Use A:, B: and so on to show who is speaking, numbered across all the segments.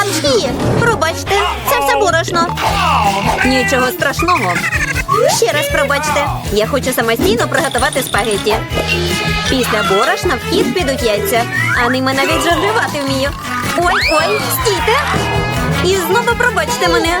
A: Апчхі! Пробачте, це все борошно.
B: Нічого страшного.
A: Ще раз пробачте. Я хочу самостійно приготувати спагетті. Після борошна в хід підуть яйця, а ними навіть жонглювати вмію. Ой, ой, стійте! І знову пробачте мене.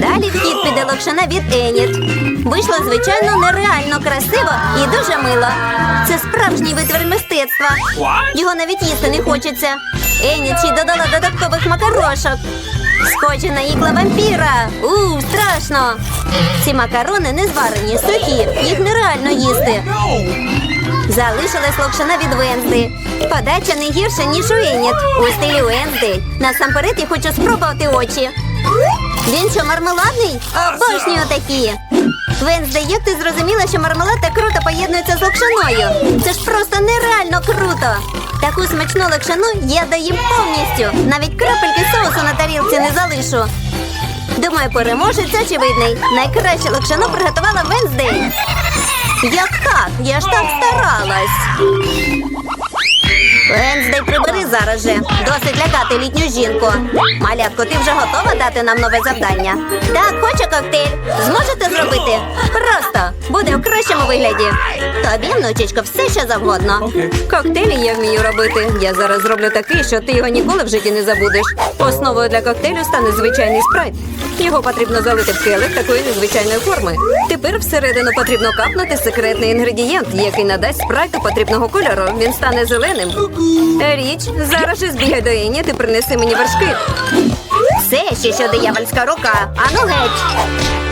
A: Далі в хід піде локшина від Еніт. Вийшло, звичайно, нереально красиво і дуже мило. Це справжній витвір мистецтва. Його навіть їсти не хочеться. Еніт ще й додала додаткових макарошок. Схожі на ікла вампіра. У, страшно. Ці макарони не зварені, сухі, їх нереально їсти. Залишилась локшина від Вензи. Подача не гірша, ніж у Еніт. У стилі Вензи. Насамперед я хочу спробувати очі. Він що, мармеладний? Обожнюю такі. Венздей, як ти зрозуміла, що мармелад так круто поєднується з локшиною? Це ж просто нереально круто. Таку смачну локшину я доїм повністю. Навіть крапельки соусу на тарілці не залишу. Думаю, переможець очевидний. Найкраще локшину приготувала Венздей. Як так? Я ж так старалась. Венздей, прибери зараз же. Досить лякати літню жінку. Малятко, ти вже готова дати нам нове завдання? Так, хочу коктейль. Зможете зробити? Вигляді. Тобі, внучечко, все що завгодно.
B: Коктейлі я вмію робити. Я зараз зроблю такий, що ти його ніколи в житті не забудеш. Основою для коктейлю стане звичайний спрайт. Його потрібно залити в келих такої незвичайної форми. Тепер всередину потрібно капнути секретний інгредієнт, який надасть спрайту потрібного кольору. Він стане зеленим. Річ, зараз же збігай до Іні, ти принеси мені вершки.
A: Все ще що диявольська рука. Ану геть.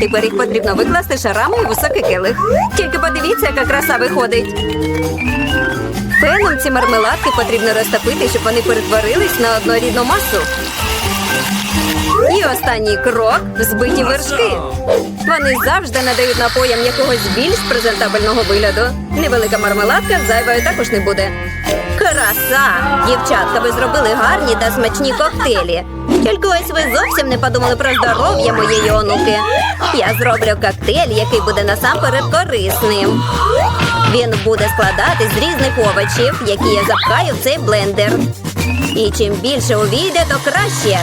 B: Тепер їх потрібно викласти шарами у високий келих. Тільки подивіться, яка краса виходить. Феном ці мармеладки потрібно розтопити, щоб вони перетворились на однорідну масу. І останній крок збиті вершки. Вони завжди надають напоям якогось більш презентабельного вигляду. Невелика мармеладка зайвою також не буде.
A: Краса! Дівчатка, ви зробили гарні та смачні коктейлі. Тільки ось ви зовсім не подумали про здоров'я моєї онуки. Я зроблю коктейль, який буде насамперед корисним. Він буде складати з різних овочів, які я запхаю в цей блендер. І чим більше увійде, то краще.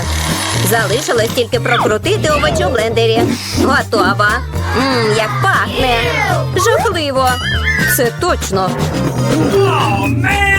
A: Залишилось тільки прокрутити овочі у блендері. Готова. Мм, як пахне.
B: Жахливо. Це точно.
C: Oh, man.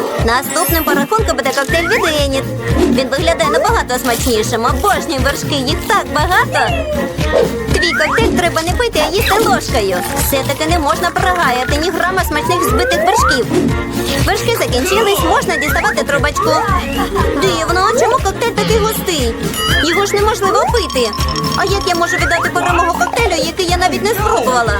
A: Наступним по рахунку буде коктейль від Еніт. Він виглядає набагато смачнішим. Обожнюю вершки, їх так багато. Твій коктейль треба не пити, а їсти ложкою. Все-таки не можна прогаяти ні грама смачних збитих вершків. Вершки закінчились, можна діставати трубочку. Дивно, чому коктейль такий густий? Його ж неможливо пити. А як я можу віддати перемогу коктейлю, який я навіть не спробувала?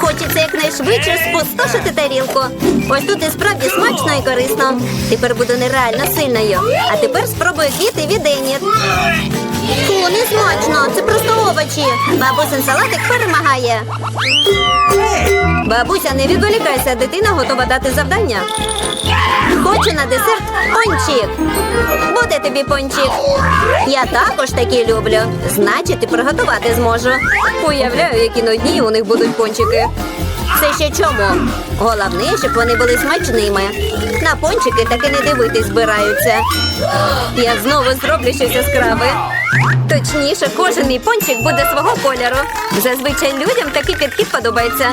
A: Хочеться якнайшвидше спустошити тарілку. Ось тут і справді смачно і корисно. Тепер буду нереально сильною. А тепер спробую квіти від Еніт. Фу, не смачно, це просто овочі. Бабусин салатик перемагає.
D: Бабуся, не відволікайся, дитина готова дати завдання.
A: Хочу на десерт пончик. Буде тобі пончик. Я також такі люблю. Значить, і приготувати зможу.
D: Уявляю, які нудні у них будуть пончики.
A: Це ще чому? Головне, щоб вони були смачними. На пончики таки не дивитись збираються.
D: Я знову зроблю щось яскраве. Точніше, кожен мій пончик буде свого кольору. Зазвичай людям такий підхід подобається.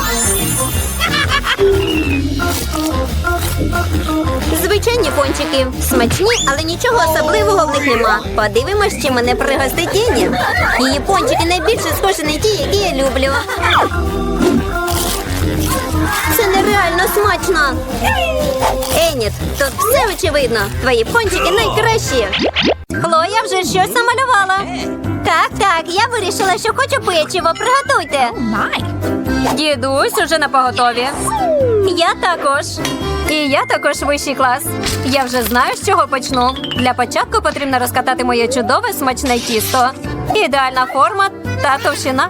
E: Звичайні пончики. Смачні, але нічого особливого в них нема. Подивимось, чи мене пригостить Ені. Її пончики найбільше схожі на ті, які я люблю. Це нереально смачно. Еніт, тут все очевидно. Твої пончики найкращі. Хлоя вже щось намалювала. Так, так, я вирішила, що хочу печиво. Приготуйте.
A: Дідусь уже на поготові.
E: Я також.
A: І я також вищий клас. Я вже знаю, з чого почну. Для початку потрібно розкатати моє чудове смачне тісто. Ідеальна форма та товщина.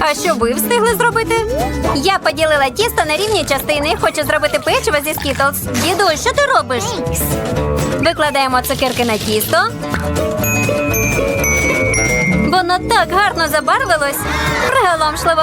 A: А що ви встигли зробити?
E: Я поділила тісто на рівні частини. Хочу зробити печиво зі скітлз. Дідусь, що ти робиш?
A: Викладаємо цукерки на тісто. Воно так гарно забарвилось. Приголомшливо.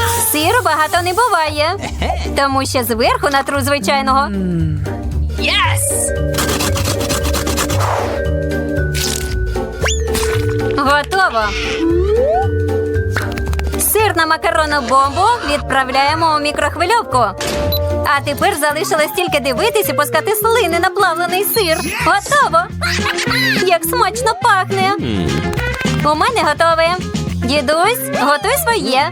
A: Сиру багато не буває, тому що зверху натру звичайного.
B: Yes!
A: Готово. Сир на макаронну бомбу відправляємо у мікрохвильовку. А тепер залишилось тільки дивитись і пускати слини на плавлений сир. Готово. Як смачно пахне. У мене готове. Дідусь, готуй своє.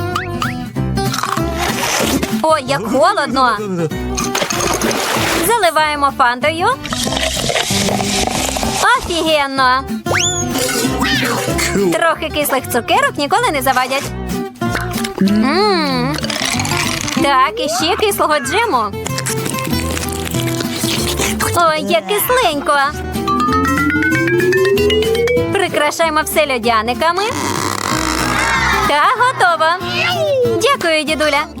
E: Ой, як холодно!
A: Заливаємо фантою.
E: Офігенно!
A: Трохи кислих цукерок ніколи не завадять. Мм. Так, і ще кислого джему. Ой, як кисленько. Прикрашаємо все льодяниками. Та готово. Дякую, дідуля.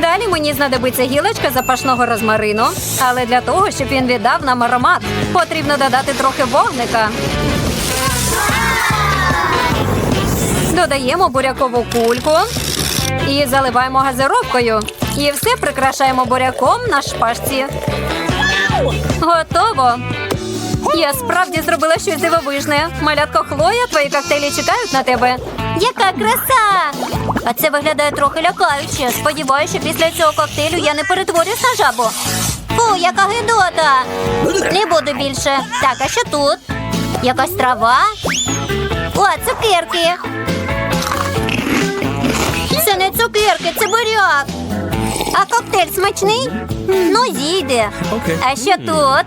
A: Далі мені знадобиться гілочка запашного розмарину, але для того, щоб він віддав нам аромат, потрібно додати трохи вогника. Додаємо бурякову кульку і заливаємо газировкою. І все прикрашаємо буряком на шпажці. Готово. Я справді зробила щось дивовижне. Малятко Хлоя, твої коктейлі чекають на тебе.
E: Яка краса! А це виглядає трохи лякаюче. Сподіваюся, що після цього коктейлю я не перетворюсь на жабу. Фу, яка гидота! Не буду більше. Так, а що тут? Якась трава? О, цукерки! Це не цукерки, це буряк. А коктейль смачний? Ну, зійде. А що тут?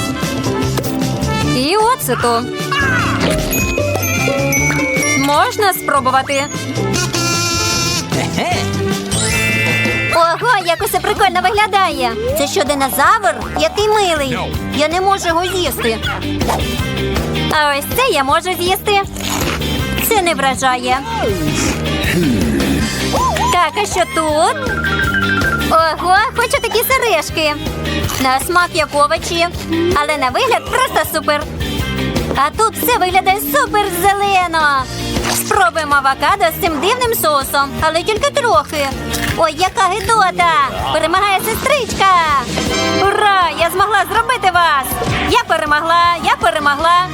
A: І оцету. Можна спробувати.
E: Ого, як усе прикольно виглядає. Це що, динозавр? Який милий. Я не можу його з'їсти.
A: А ось це я можу з'їсти.
E: Це не вражає.
A: Так, а що тут?
E: Ого, хочу такі сережки. На смак як овочі, але на вигляд просто супер. А тут все виглядає супер зелено. Спробуємо авокадо з цим дивним соусом, але тільки трохи. Ой, яка гидота! Перемагає сестричка!
A: Ура! Я змогла зробити вас! Я перемогла! Я перемогла!